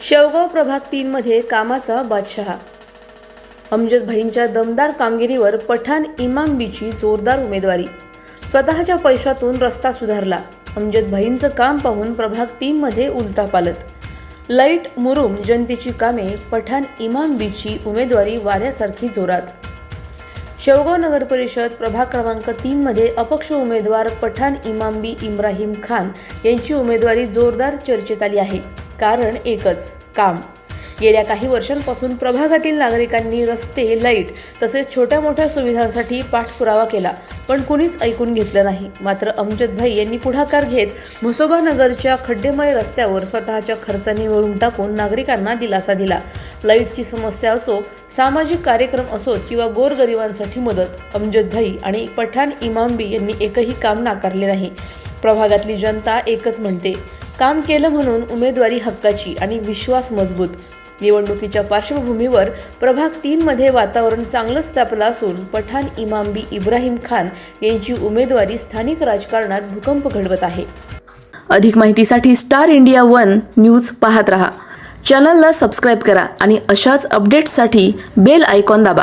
शेवगाव प्रभाग तीनमध्ये कामाचा बादशहा. अमजद भाईंच्या दमदार कामगिरीवर पठाण इमाम बीची जोरदार उमेदवारी. स्वतःच्या पैशातून रस्ता सुधारला. अमजद भाईंचं काम पाहून प्रभाग तीनमध्ये उलटा पालत. लाइट मुरुम जनतेची कामे पठाण इमाम बीची उमेदवारी वाऱ्यासारखी जोरात. शेवगाव नगर परिषद प्रभाग क्रमांक तीनमध्ये अपक्ष उमेदवार पठाण इमामबी इब्राहिम खान यांची उमेदवारी जोरदार चर्चेत आली आहे. कारण एकच काम. गेल्या काही वर्षांपासून प्रभागातील नागरिकांनी रस्ते लाइट तसेच छोट्या मोठ्या सुविधांसाठी पाठपुरावा केला पण कुणीच ऐकून घेतलं नाही. मात्र अमजद भाई यांनी पुढाकार घेत म्हसोबा नगरच्या खड्डेमय रस्त्यावर स्वतःच्या खर्चाने वळून टाकून नागरिकांना दिलासा दिला. लाईटची समस्या असो सामाजिक कार्यक्रम असोत किंवा गोरगरिबांसाठी मदत अमजद भाई आणि पठाण इमामबी यांनी एकही काम नाकारले नाही. प्रभागातली जनता एकच म्हणते काम केलं म्हणून उमेदवारी हक्काची आणि विश्वास मजबूत. निवडणुकीच्या पार्श्वभूमीवर प्रभाग तीनमध्ये वातावरण चांगलंच तापलं असून पठाण इमामबी इब्राहिम खान यांची उमेदवारी स्थानिक राजकारणात भूकंप घडवत आहे. अधिक माहितीसाठी स्टार इंडिया वन न्यूज पाहत रहा. चॅनलला सबस्क्राईब करा आणि अशाच अपडेट्ससाठी बेल आयकॉन दाबा.